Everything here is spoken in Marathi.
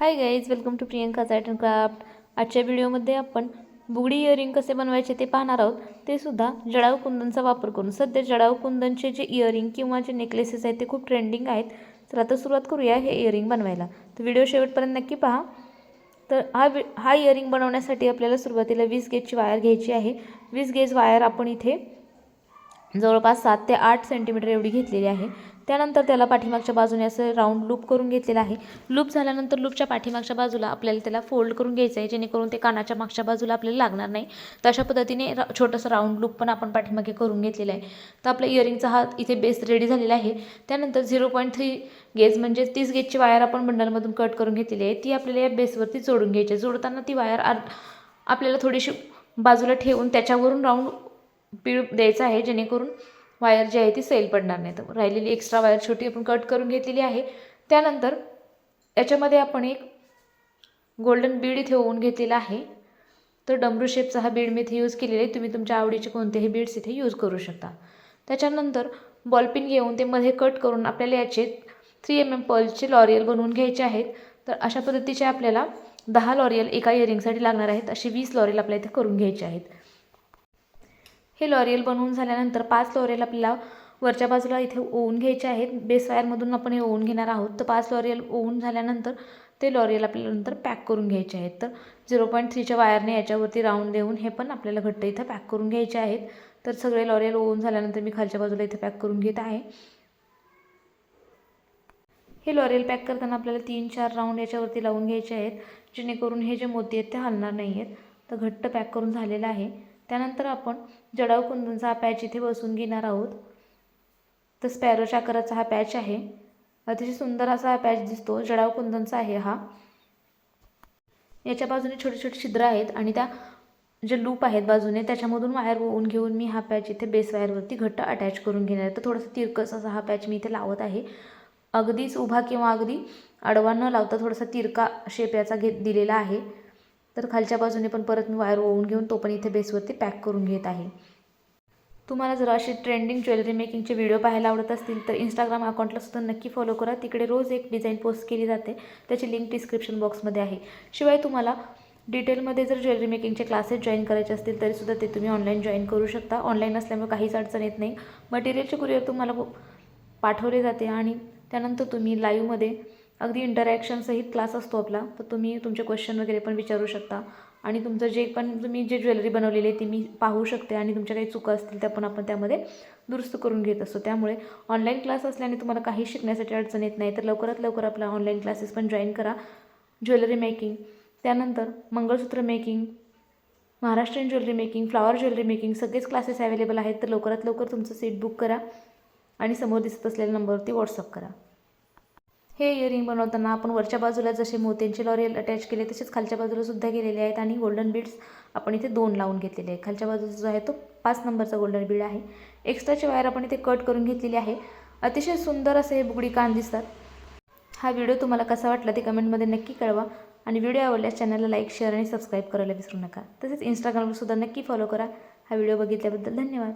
Hi guys welcome to Priyanka art and craft आजच्या व्हिडिओमध्ये आपण बुगडी इयरिंग कसे बनवायचे ते पाहणार आहोत. ते सुद्धा जडाऊ कुंदनचा वापर करून. सध्या जडाऊ कुंदनचे जे इयरिंग किंवा जे नेकलेसेस आहेत ते खूप ट्रेंडिंग आहेत. तर आता सुरुवात करूया हे इयरिंग बनवायला. तर व्हिडिओ शेवटपर्यंत नक्की पहा. तर हा वि हा इयरिंग बनवण्यासाठी आपल्याला सुरुवातीला वीस गेजची वायर घ्यायची आहे. वीस गेज वायर आपण इथे जवळपास सात ते आठ सेंटीमीटर एवढी घेतलेली आहे. त्यानंतर त्याला पाठीमागच्या बाजूने असं राऊंड लूप करून घेतलेलं आहे. लूप झाल्यानंतर लूपच्या पाठीमागच्या बाजूला आपल्याला त्याला फोल्ड करून घ्यायचं आहे जेणेकरून ते कानाच्या मागच्या बाजूला आपल्याला लागणार नाही. तर अशा पद्धतीने रा छोटंसं राऊंड लूप पण आपण पाठीमागे करून घेतलेलं आहे. तर आपल्या इयरिंगचा हा इथे बेस रेडी झालेला आहे. त्यानंतर झिरो पॉईंट थ्री गेज म्हणजे तीस गेजची वायर आपण बंडलमधून कट करून घेतलेली आहे. ती आपल्याला या बेसवरती जोडून घ्यायची आहे. जोडताना ती वायर आर आपल्याला थोडीशी बाजूला ठेवून त्याच्यावरून राऊंड पीळ द्यायचा आहे जेणेकरून वायर जी आहे ती सेल पडणार नाही. तर राहिलेली एक्स्ट्रा वायर छोटी आपण कट करून घेतलेली आहे. त्यानंतर याच्यामध्ये आपण एक गोल्डन बीड इथे ओवून घेतलेला आहे. तर डमरू शेपचा हा बीड मी इथे यूज केलेला आहे. तुम्ही तुमच्या आवडीचे कोणतेही बीड्स इथे यूज करू शकता. त्याच्यानंतर बॉलपिन घेऊन ते मध्ये कट करून आपल्याला याचे थ्री एम एम पर्लचे लॉरियल बनवून घ्यायचे आहेत. तर अशा पद्धतीचे आपल्याला दहा लॉरियल एका इयरिंगसाठी लागणार आहेत. असे वीस लॉरियल आपल्या इथे करून घ्यायचे आहेत. हे लॉरियल बनवून झाल्यानंतर पाच लॉरियल आपल्याला वरच्या बाजूला इथे ओवून घ्यायचे आहेत. बेस वायरमधून आपण हे ओवून घेणार आहोत. तर पाच लॉरियल ओवून झाल्यानंतर ते लॉरियल आपल्याला नंतर पॅक करून घ्यायचे आहेत. तर झिरो पॉईंट थ्रीच्या वायरने याच्यावरती राऊंड देऊन हे पण आपल्याला घट्ट इथं पॅक करून घ्यायचे आहेत. तर सगळे लॉरियल ओवून झाल्यानंतर मी खालच्या बाजूला इथे पॅक करून घेत आहे. हे लॉरियल पॅक करताना आपल्याला तीन चार राऊंड याच्यावरती लावून घ्यायचे आहेत. जेणेकरून हे जे मोती आहेत ते हलणार नाही आहेत. तर घट्ट पॅक करून झालेलं आहे. त्यानंतर आपण जडाव कुंदनचा हा पॅच इथे बसून घेणार आहोत. तर स्पॅरोच्या आकाराचा हा पॅच आहे. अतिशय सुंदर असा हा पॅच दिसतो. जडाव कुंदनचा आहे हा. याच्या बाजूने छोटे छोटे छिद्र आहेत आणि त्या जे लूप आहेत बाजूने त्याच्यामधून वायर ओवून घेऊन मी हा पॅच इथे बेस वायरवरती घट्ट अटॅच करून घेणार आहे. तर थोडंसं तिरकस असा हा पॅच मी इथे लावत आहे. अगदीच उभा किंवा अगदी अडवा न लावता थोडासा तिरका शेप याचा घेत दिलेला आहे. तर खालच्या बाजूने पण परत मी वायर ओवून घेऊन तो पण इथे बेसवरती पॅक करून घेत आहे. तुम्हाला जर असे ट्रेंडिंग ज्वेलरी मेकिंगचे व्हिडिओ पाहायला आवडत असतील तर इंस्टाग्राम अकाउंटला सुद्धा नक्की फॉलो करा. तिकडे रोज एक डिझाईन पोस्ट केली जाते. त्याची लिंक डिस्क्रिप्शन बॉक्समध्ये आहे. शिवाय तुम्हाला डिटेलमध्ये जर ज्वेलरी मेकिंगचे क्लासेस जॉईन करायचे असतील तरीसुद्धा ते तुम्ही ऑनलाईन जॉईन करू शकता. ऑनलाईन असल्यामुळे काहीच अडचण येत नाही. मटेरियलचे कुरिअर तुम्हाला पाठवले जाते आणि त्यानंतर तुम्ही लाईव्हमध्ये अगदी इंटरॅक्शनसहित क्लास असतो आपला. तर तुम्ही तुमचे क्वेश्चन वगैरे पण विचारू शकता. आणि तुमचं जे पण तुम्ही जे ज्वेलरी बनवलेली आहे ती मी पाहू शकते आणि तुमच्या काही चुका असतील त्या पण आपण त्यामध्ये दुरुस्त करून घेत असतो. त्यामुळे ऑनलाईन क्लास असल्याने तुम्हाला काही शिकण्यासाठी अडचण येत नाही. तर लवकरात लवकर आपला ऑनलाईन क्लासेस पण जॉईन करा. ज्वेलरी मेकिंग त्यानंतर mangalsutra making Maharashtrian jewellery making flower jewellery making सगळेच क्लासेस अवेलेबल आहेत. तर लवकरात लवकर तुमचं सीट बुक करा आणि समोर दिसत असलेल्या नंबरवरती व्हॉट्सअप करा. हे इयरिंग बनवताना आपण वरच्या बाजूला जसे मोत्यांचे लॉरियल अटॅच केले तसेच खालच्या बाजूला सुद्धा केलेले आहेत आणि गोल्डन बीड्स आपण इथे दोन लावून घेतलेले आहे खालच्या बाजूचा जो आहे तो पाच नंबरचा गोल्डन बीड आहे. एक्स्ट्राची वायर आपण इथे कट करून घेतलेली आहे. अतिशय सुंदर असे हे बुगडी कान दिसतात. हा व्हिडिओ तुम्हाला कसा वाटला ते कमेंटमध्ये नक्की कळवा आणि व्हिडिओ आवडल्यास चॅनलला लाईक शेअर आणि सबस्क्राईब करायला विसरू नका. तसेच इंस्टाग्रामवर सुद्धा नक्की फॉलो करा. हा व्हिडिओ बघितल्याबद्दल धन्यवाद.